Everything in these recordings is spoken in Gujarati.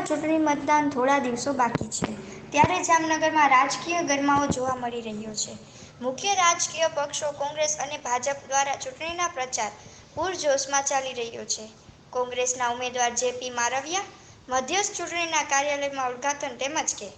જામનગરમાં ચૂંટણી મતદાન થોડા દિવસો બાકી છે. ત્યારે જામનગરમાં રાજકીય ગરમાવો જોવા મળી રહ્યો છે. મુખ્ય રાજકીય પક્ષો કોંગ્રેસ અને ભાજપ દ્વારા ચૂંટણીના પ્રચાર પૂરજોશમાં ચાલી રહ્યો છે. કોંગ્રેસના ઉમેદવાર જેપી મારવિયા મધ્યસ્થ ચૂંટણીના કાર્યાલયમાં ઉદઘાટન તેમજ કે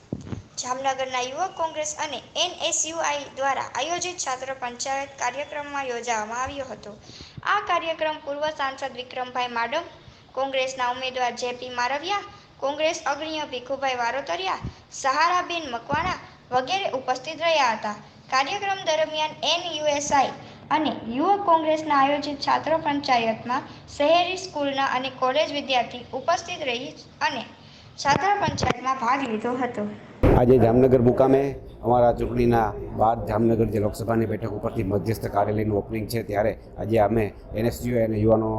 જામનગરના યુવક કોંગ્રેસ અને એનએસયુઆઈ દ્વારા આયોજિત છાત્ર પંચાયત કાર્યક્રમમાં યોજવામાં આવ્યો હતો. આ કાર્યક્રમ પૂર્વ સાંસદ વિક્રમભાઈ માડમ, કોંગ્રેસના ઉમેદવાર જેપી મારવિયા કોંગ્રેસ અગ્રણીય ભીખુભાઈ વારોતરિયા, સહારાબેન મકવાણા વગેરે ઉપસ્થિત રહ્યા હતા. કાર્યક્રમ દરમિયાન એનયુએસઆઈ અને યુવક કોંગ્રેસના આયોજિત છાત્ર પંચાયતમાં શહેરી સ્કૂલના અને કોલેજ વિદ્યાર્થી ઉપસ્થિત રહી અને છાત્ર પંચાયતમાં ભાગ લીધો હતો. આજે જામનગર મુકામે અમારા ચૂંટણીના બાદ જામનગર જે લોકસભાની બેઠક ઉપરથી મધ્યસ્થ કાર્યાલયનું ઓપનિંગ છે, ત્યારે આજે અમે એનએસજીઓ અને યુવાનો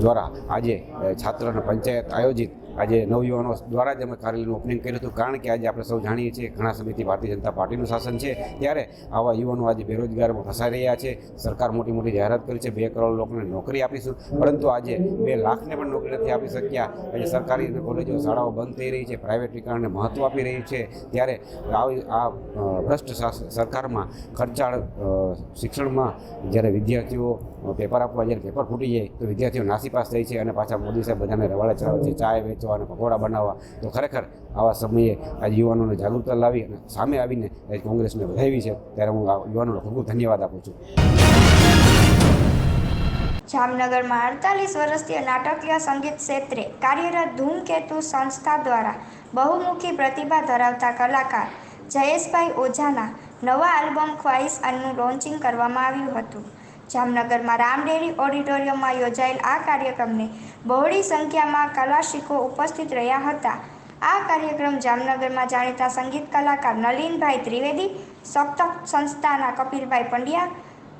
દ્વારા આજે છાત્ર અને પંચાયત આયોજિત આજે નવયુવાનો દ્વારા જ અમે કાર્યાલયનું ઓપનિંગ કર્યું હતું. કારણ કે આજે આપણે સૌ જાણીએ છીએ ઘણા સમયથી ભારતીય જનતા પાર્ટીનું શાસન છે. ત્યારે આવા યુવાનો આજે બેરોજગારમાં ફસાઈ રહ્યા છે. સરકાર મોટી મોટી જાહેરાત કરી છે. બે કરોડ લોકોને નોકરી આપીશું. પરંતુ આજે બે લાખને પણ નોકરી નથી આપી શક્યા. આજે સરકારી કોલેજો શાળાઓ બંધ થઈ રહી છે. પ્રાઇવેટીકરણને મહત્ત્વ આપી રહી છે. ત્યારે આવી આ ભ્રષ્ટ સરકારમાં ખર્ચાળ શિક્ષણમાં જ્યારે વિદ્યાર્થીઓ પેપર આપવા જ્યારે પેપર ફૂટી જાય, તો વિદ્યાર્થીઓ નાસીપાસ થાય છે અને પાછા મોદી સાહેબ બધાને રવાડે ચડાવે છે ચાય વેચવા અને પકોડા બનાવવા, તો ખરેખર આવા સમયે આજે યુવાનોને જાગૃતતા લાવી અને સામે આવીને કોંગ્રેસને વધાવી છે, ત્યારે હું આ યુવાનોને ખૂબ ખૂબ ધન્યવાદ આપું છું. જામનગરમાં અડતાલીસ વર્ષીય નાટકીય સંગીત ક્ષેત્રે કાર્યરત ધૂમકેતુ સંસ્થા દ્વારા બહુમુખી પ્રતિભા ધરાવતા કલાકાર જયેશભાઈ ઓઝાના નવા આલ્બમ ખ્વાઇશ અનનું લોન્ચિંગ કરવામાં આવ્યું હતું. જામનગરમાં રામડેરી ઓડિટોરિયમમાં યોજાયેલ આ કાર્યક્રમને બહોળી સંખ્યામાં કલાશિકો ઉપસ્થિત રહ્યા હતા. આ કાર્યક્રમ જામનગરમાં જાણીતા સંગીત કલાકાર નલિનભાઈ ત્રિવેદી, સપ્તક સંસ્થાના કપિલભાઈ પંડ્યા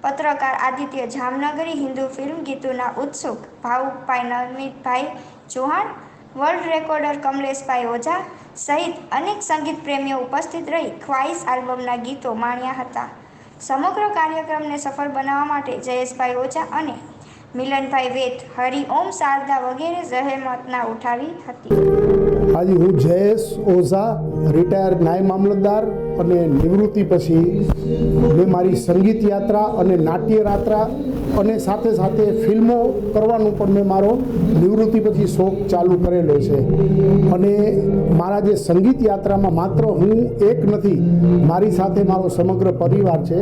પત્રકાર આદિત્ય જામનગરી હિન્દુ ફિલ્મ ગીતોના ઉત્સુક ભાવુકભાઈ નમિતભાઈ ચૌહાણ વર્લ્ડ રેકોર્ડર કમલેશભાઈ ઓઝા સહિત અનેક સંગીત પ્રેમીઓ ઉપસ્થિત રહી ખ્વાઈસ આલ્બમના ગીતો માણ્યા હતા. સમગ્ર કાર્યક્રમને સફળ બનાવવા માટે જયેશભાઈ ઓઝા અને મિલનભાઈ વેદ હરિઓમ શારદા વગેરે જહેમતના ઉઠાવી હતી. આજે હું જયેશ ઓઝા રિટાયર નાય મામલતદાર અને નિવૃત્તિ પછી મેં મારી સંગીત યાત્રા અને નાટ્ય યાત્રા અને સાથે સાથે ફિલ્મો કરવાનું પણ મેં મારો નિવૃત્તિ પછી શોખ ચાલુ કરેલો છે. અને મારા જે સંગીત યાત્રામાં માત્ર હું એક નથી, મારી સાથે મારો સમગ્ર પરિવાર છે.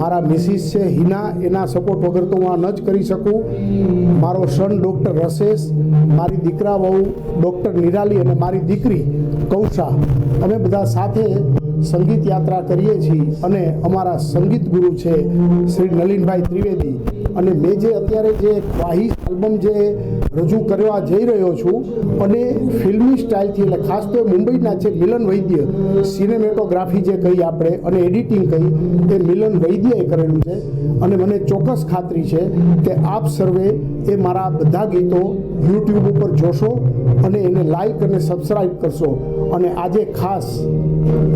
મારા મિસિસ છે, હિના, એના સપોર્ટ વગર તો હું આ ન જ કરી શકું. મારો સન ડૉક્ટર રસેશ, મારી દીકરા વહુ ડૉક્ટર નિરાલી અને મારી દીકરી કૌશા. અમે બધા સાથે સંગીત યાત્રા કરીએ છીએ અને અમારા સંગીત ગુરુ છે શ્રી નલિનભાઈ ત્રિવેદી. અને મેં જે અત્યારે જે ખ્વાહિશ આલ્બમ જે રજૂ કરવા જઈ રહ્યો છું, અને ફિલ્મી સ્ટાઇલથી એટલે ખાસ તો મુંબઈના છે મિલન વૈદ્ય સિનેમેટોગ્રાફી જે કહી આપણે અને એડિટિંગ કહી, એ મિલન વૈદ્યએ કરેલું છે. અને મને ચોક્કસ ખાતરી છે કે આપ સર્વે એ મારા બધા ગીતો યુટ્યુબ ઉપર જોશો અને એને લાઈક અને સબસ્ક્રાઈબ કરશો. અને આજે ખાસ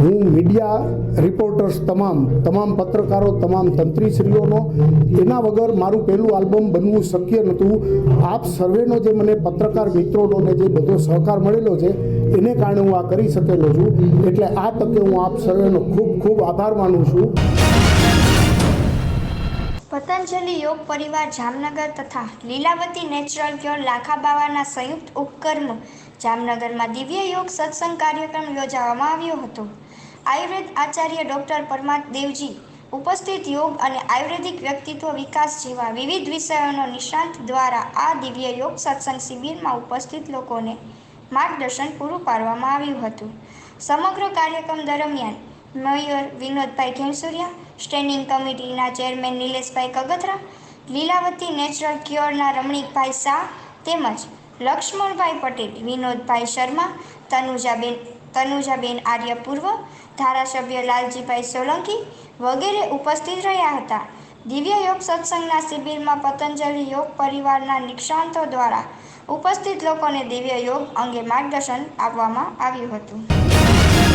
હું મીડિયા રિપોર્ટર્સ તમામ તમામ પત્રકારો, તમામ તંત્રીશ્રીઓનો, એના વગર મારું પહેલું આલ્બમ બનવું શક્ય નહોતું. આપ સર્વેનો જે મને પત્રકાર મિત્રોનો જે બધો સહકાર મળેલો છે, એને કારણે હું આ કરી શકેલો છું. એટલે આ તકે હું આપ સર્વેનો ખૂબ ખૂબ આભાર માનું છું. પતંજલિ યોગ પરિવાર જામનગર તથા લીલાવતી નેચરલ ક્યોર લાખાબાવાના સંયુક્ત ઉપક્રમ જામનગરમાં દિવ્ય યોગ સત્સંગ કાર્યક્રમ યોજવામાં આવ્યો હતો. આયુર્વેદ આચાર્ય ડૉક્ટર પરમાત દેવજી ઉપસ્થિત યોગ અને આયુર્વેદિક વ્યક્તિત્વ વિકાસ જેવા વિવિધ વિષયોનો નિષ્ણાંત દ્વારા આ દિવ્ય યોગ સત્સંગ શિબિરમાં ઉપસ્થિત લોકોને માર્ગદર્શન પૂરું પાડવામાં આવ્યું હતું. સમગ્ર કાર્યક્રમ દરમિયાન મેયર વિનોદભાઈ ઘેણસુરિયા સ્ટેન્ડિંગ કમિટીના ચેરમેન નિલેશભાઈ કગથરા, લીલાવતી નેચરલ ક્યોરના રમણીકભાઈ શાહ તેમજ લક્ષ્મણભાઈ પટેલ, વિનોદભાઈ શર્મા, તનુજાબેન તનુજાબેન આર્ય પૂર્વ ધારાસભ્ય લાલજીભાઈ સોલંકી વગેરે ઉપસ્થિત રહ્યા હતા. દિવ્ય યોગ સત્સંગના શિબિરમાં પતંજલિ યોગ પરિવારના નિષ્ણાંતો દ્વારા ઉપસ્થિત લોકોને દિવ્ય યોગ અંગે માર્ગદર્શન આપવામાં આવ્યું હતું.